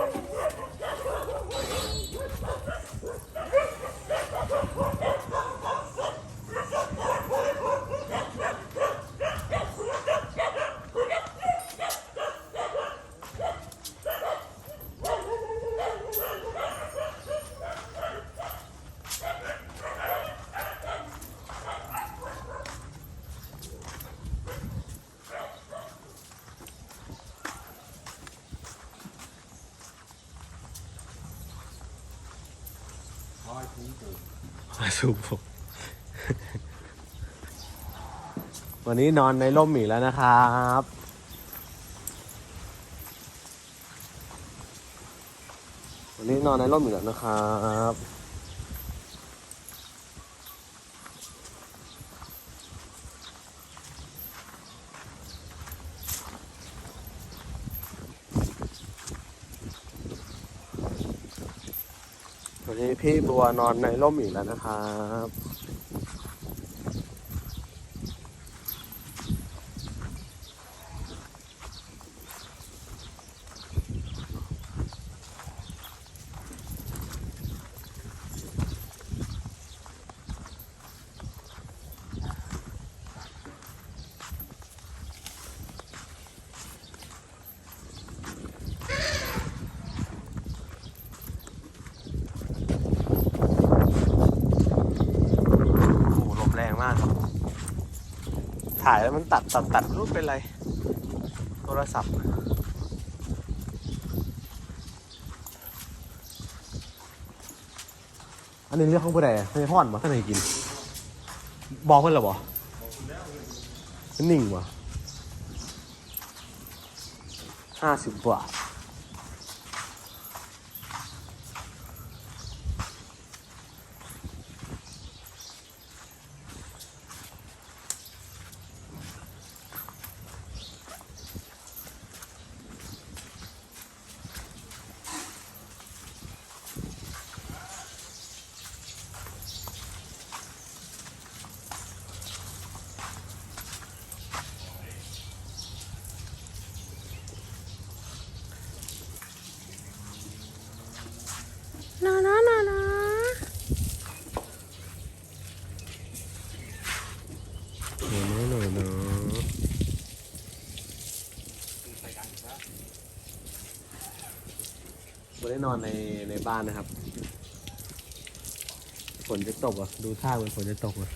Oh, มาสูบผมวันนี้นอนในร่มอีกแล้วนะครับวันนี้นอนในร่มอีกแล้วนะครับ นี้พี่บัวนอนในร่มอีกแล้วนะครับ โอ้โหลมแรงมากครับ ถ่ายแล้วมันตัดตัดตัดรูปเป็นไร โทรศัพท์ อันนี้เรื่องของผู้ใดอะไม่ห้อนมาท่านไหนกิน บอกเพื่อนเหรอบอกมันนิ่งวะห้าสิบบาท นานานานา หน่อยหน่อยเนาะไม่ได้ นอนในในบ้านนะครับ ฝนจะตกอะ ดูท่าเหมือนฝนจะตกอะ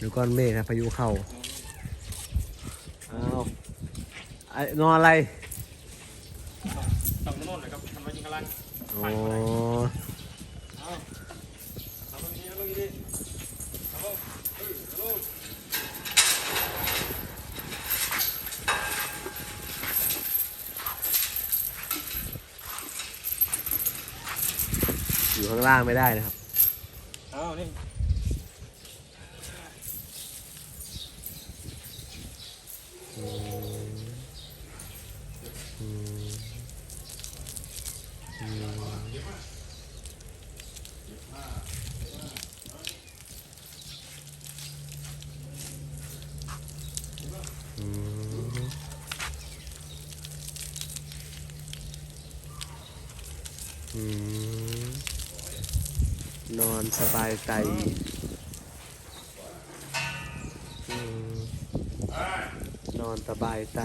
ดูก้อนเมฆครับพายุเข้าอ้าวไอ้นอนอะไรต้องโน่นเลยครับทำไว้ยิงกระลังอ๋อ เอาทำตรงนี้แล้วตรงนี้ดิเอาลงเออเอาลง อยู่ข้างล่างไม่ได้นะครับเอานี่อืมอืม นอนสบายใจนอนสบายใจ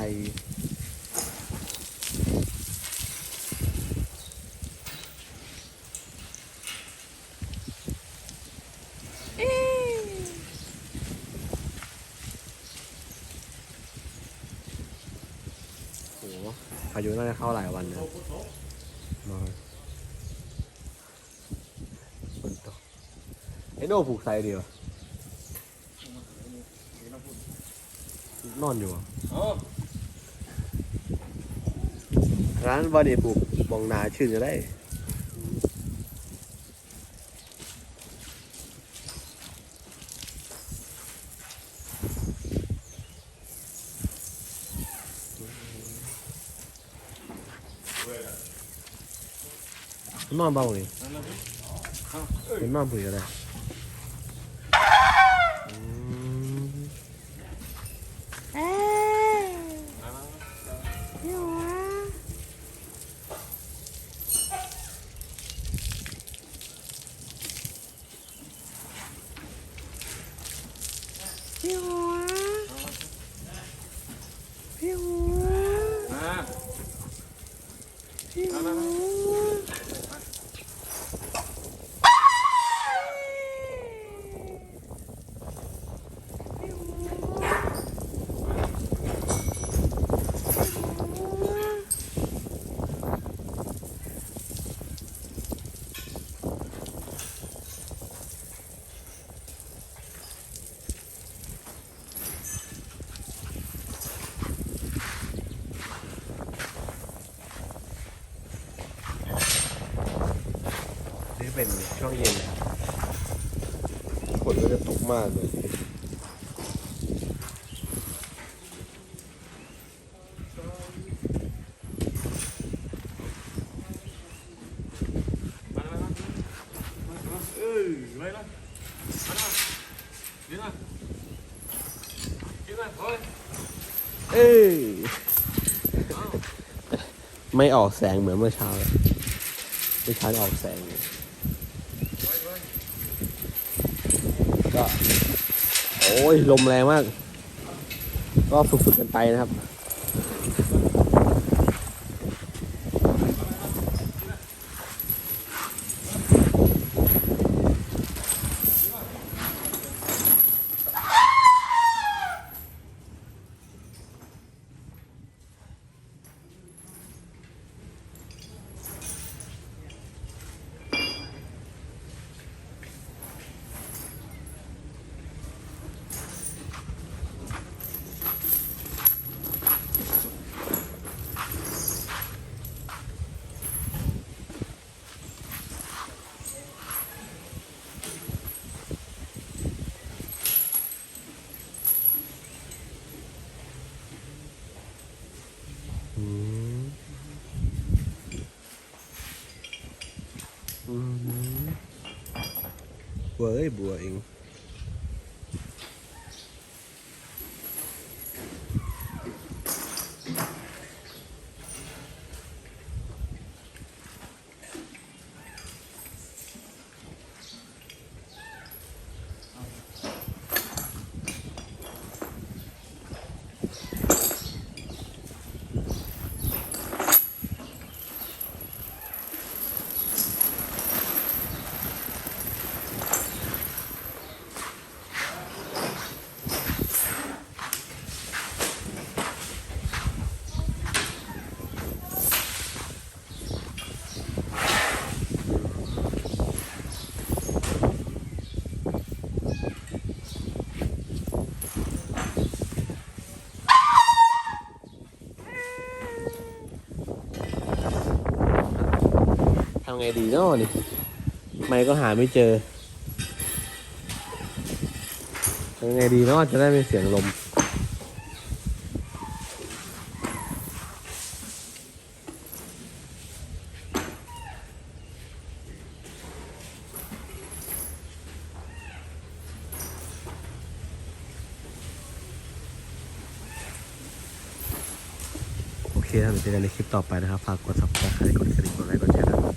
เอ๊ะโอ้โหพายุน่าจะเข้าหลายวันนะนอนฝนตก ไอโน่ผูกไซเดียวนอนอยู่อะเอร้านบอดี้ปลูกบองนาชื่นจะได้นอนเบาเลยนั่นแล้วพี่เป็นนอนปุ๋ยก็ได้ พี่หัวพี่หัว มา พี่หัวพี่หัว เป็นช่วงเย็นครับฝนก็จะตกมากเลยเลยมามามาเออไปเลยมาเลยยืนมายืนมาโอ้ยเอ้ยไม่ออกแสงเหมือนเมื่อเช้าเลยเมื่อเช้าออกแสงอยู่ ก็ โอ้ยลมแรงมาก ก็ฝึกๆกันไปนะครับ บัว ไงดีเนาะนี่ไม่ก็หาไม่เจอทำไงดีเนาะจะได้ไม่เสียงลมโอเคครับเดี๋ยวเจอกันในคลิปต่อไปนะครับ ฝากกด subscribe กดกระดิ่งกดไลค์กดแชร์